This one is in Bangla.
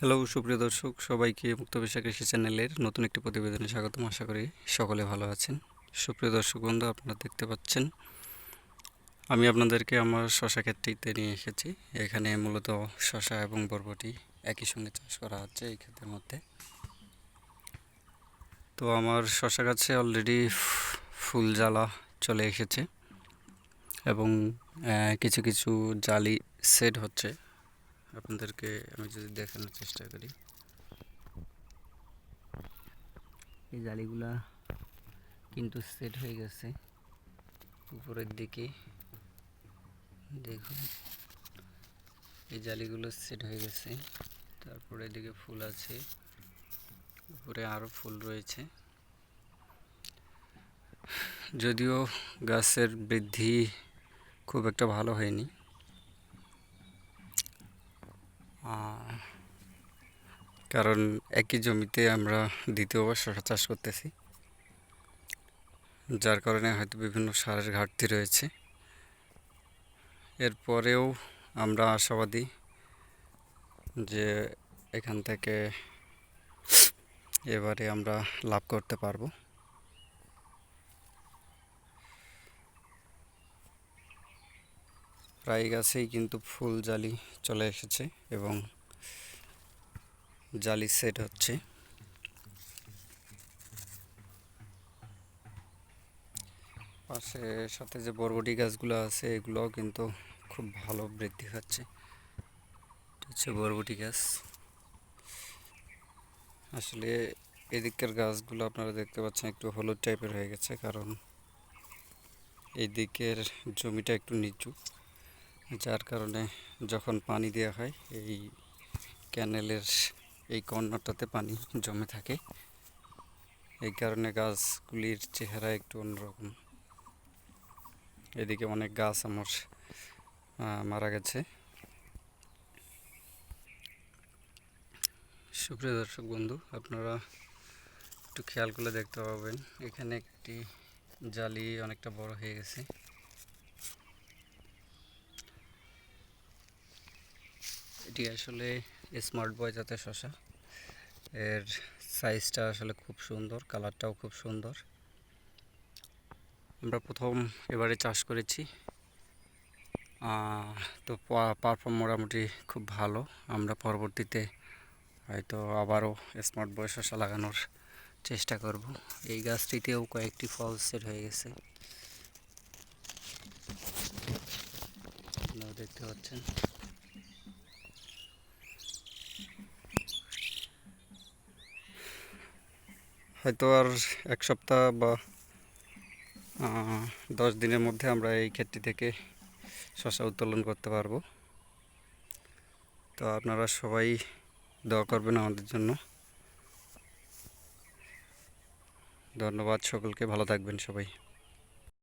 হ্যালো সুপ্রিয় দর্শক, সবাইকে মুক্ত পেশা কৃষি চ্যানেলের নতুন একটি প্রতিবেদনে স্বাগতম। আশা করি সকলে ভালো আছেন। সুপ্রিয় দর্শক বন্ধু, আপনারা দেখতে পাচ্ছেন, আমি আপনাদেরকে আমার শশা ক্ষেত্রটিতে নিয়ে এসেছি। এখানে মূলত শশা এবং বরবটি একই সঙ্গে চাষ করা হচ্ছে এই ক্ষেত্রের মধ্যে। তো আমার শশা গাছে অলরেডি ফুল জ্বালা চলে এসেছে এবং কিছু কিছু জালি সেট হচ্ছে। আপনাদেরকে আমি যদি দেখানোর চেষ্টা করি। এই জালিগুলা কিন্তু সেট হয়ে গেছে। উপরের দিকে দেখুন, এই জালিগুলো সেট হয়ে গেছে। তারপরে এদিকে ফুল আছে, উপরে আরও ফুল রয়েছে। যদিও গাছের বৃদ্ধি খুব একটা ভালো হয়নি। কারণ একই জমিতে আমরা দ্বিতীয়বার শশা চাষ করতেছি, যার কারণে হয়তো বিভিন্ন সারের ঘাটতি রয়েছে। এরপরেও আমরা আশাবাদী যে এখান থেকে এবারে আমরা লাভ করতে পারব। প্রায় গাছেই কিন্তু ফুল জালি চলে এসেছে এবং জালি সেট হচ্ছে। পাশে সাথে যে বরবটি গাছগুলো আছে, এগুলোও কিন্তু খুব ভালো বৃদ্ধি হচ্ছে। হচ্ছে বরবটি গাছ। আসলে এদিকের গাছগুলো আপনারা দেখতে পাচ্ছেন একটু হলুদ টাইপের হয়ে গেছে, কারণ এদিকের জমিটা একটু নিচু। যার কারণে যখন পানি দেওয়া হয়, এই ক্যানেলের এই কর্নারটাতে পানি জমে থাকে। এই কারণে গাছগুলির চেহারা একটু অন্যরকম। এদিকে অনেক গাছ আমার মারা গেছে। সুপ্রিয় দর্শক বন্ধু, আপনারা একটু খেয়াল করে দেখতে পাবেন, এখানে একটি জালি অনেকটা বড় হয়ে গেছে। এটি আসলে স্মার্ট বয় জাতের শশা এর সাইজটা আসলে খুব সুন্দর কালারটাও খুব সুন্দর। আমরা প্রথম এবারে চাষ করেছি। তো পারফর্ম মোটামুটি খুব ভালো। আমরা পরবর্তীতে হয়তো আবারও স্মার্ট বয় শশা লাগানোর চেষ্টা করব। এই গাছটিতেও কয়েকটি ফল সেট হয়ে গেছে। দেখতে পাচ্ছেন। হয়তো আর এক সপ্তাহ বা দশ দিনের মধ্যে আমরা এই ক্ষেতটি থেকে শশা উত্তোলন করতে পারব। তো আপনারা সবাই দোয়া করবেন আমাদের জন্য। ধন্যবাদ সকলকে, ভালো থাকবেন সবাই।